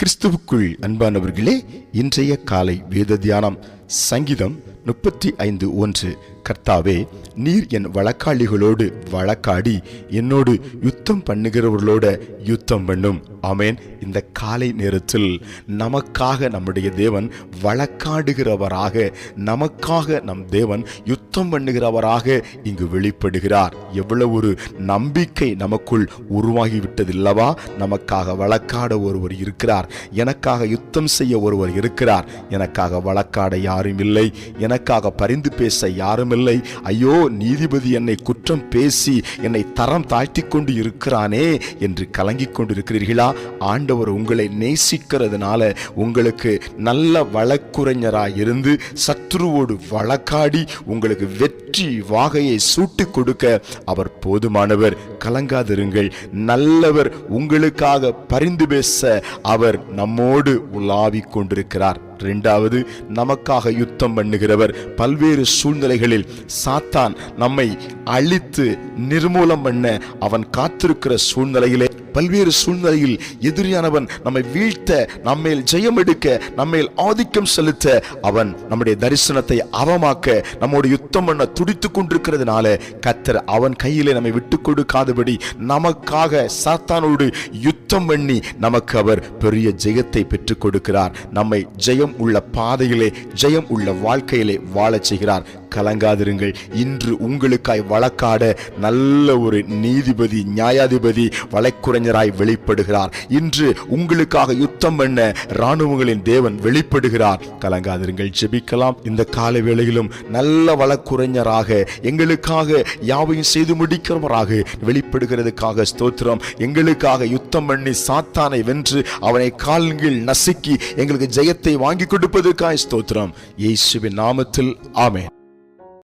கிறிஸ்துவுக்குள் அன்பானவர்களே இன்றைய காலை வேத தியானம். சங்கீதம் முப்பத்தி ஐந்து ஒன்று. கர்த்தாவே நீர் என் வழக்காளிகளோடு வழக்காடி என்னோடு யுத்தம் பண்ணுகிறவர்களோட யுத்தம் பண்ணும். ஆமேன். இந்த காலை நேரத்தில் நமக்காக நம்முடைய தேவன் வழக்காடுகிறவராக நமக்காக நம் தேவன் யுத்தம் பண்ணுகிறவராக இங்கு வெளிப்படுகிறார். எவ்வளவு ஒரு நம்பிக்கை நமக்குள் உருவாகிவிட்டதில்லவா? நமக்காக வழக்காட ஒருவர் இருக்கிறார். எனக்காக யுத்தம் செய்ய ஒருவர் இருக்கிறார். எனக்காக வழக்காட யாரும் இல்லை எனக்காக பரிந்து பேச யாரும் இல்லை ஐயோ நீதிபதி என்னை குற்றம் பேசி என்னை தரம் தாழ்த்தி கொண்டு இருக்கிறானே என்று கலங்கிக் கொண்டிருக்கிறீர்களா? ஆண்டவர் உங்களை நேசிக்கிறதுனால உங்களுக்கு நல்ல வழக்குரைஞராக இருந்து சத்ருவோடு வழக்காடி உங்களுக்கு வெற்றி வாகையை சூட்டி கொடுக்க அவர் போதுமானவர். கலங்காதிருங்கள். நல்லவர் உங்களுக்காக பரிந்து பேச அவர் நம்மோடு உலாவிக் கொண்டிருக்கிறார். இரண்டாவது நமக்காக யுத்தம் பண்ணுகிறவர். பல்வேறு சூழ்நிலைகளில் சாத்தான் நம்மை அழித்து நிர்மூலம் பண்ண அவன் காத்திருக்கிற சூழ்நிலையிலே பல்வேறு சூழ்நிலையில் எதிரியானவன் நம்மை வீழ்த்த நம்மேல் ஜெயம் எடுக்க நம்மேல் ஆதிக்கம் செலுத்த அவன் நம்முடைய தரிசனத்தை அவமாக்க நம்மோட யுத்தம் பண்ண துடித்துக் கொண்டிருக்கிறதுனால கத்தர் அவன் கையிலே நம்மை விட்டு கொடுக்காதபடி நமக்காக சாத்தானோடு யுத்தம் பண்ணி நமக்கு அவர் பெரிய ஜெயத்தை பெற்றுக் கொடுக்கிறார். நம்மை ஜெயம் உள்ள பாதையிலே ஜெயம் உள்ள வாழ்க்கையிலே வாழச் செய்கிறார். கலங்காதிருங்கள். இன்று உங்களுக்காய் வழக்காட நல்ல ஒரு நீதிபதி நியாயாதிபதி வழக்குரைஞராய் வெளிப்படுகிறார். இன்று உங்களுக்காக யுத்தம் பண்ண இராணுவங்களின் தேவன் வெளிப்படுகிறார். கலங்காதிருங்கள் ஜெபிக்கலாம். இந்த கால வேளையிலும் நல்ல வழக்குரைஞராக எங்களுக்காக யாவையும் செய்து முடிக்கிறவராக வெளிப்படுகிறதுக்காக ஸ்தோத்திரம். எங்களுக்காக யுத்தம் பண்ணி சாத்தானை வென்று அவனை கால்கள் நசுக்கி எங்களுக்கு ஜெயத்தை வாங்கி கொடுப்பதற்காக ஸ்தோத்திரம். இயேசுவின் நாமத்தில் ஆமேன்.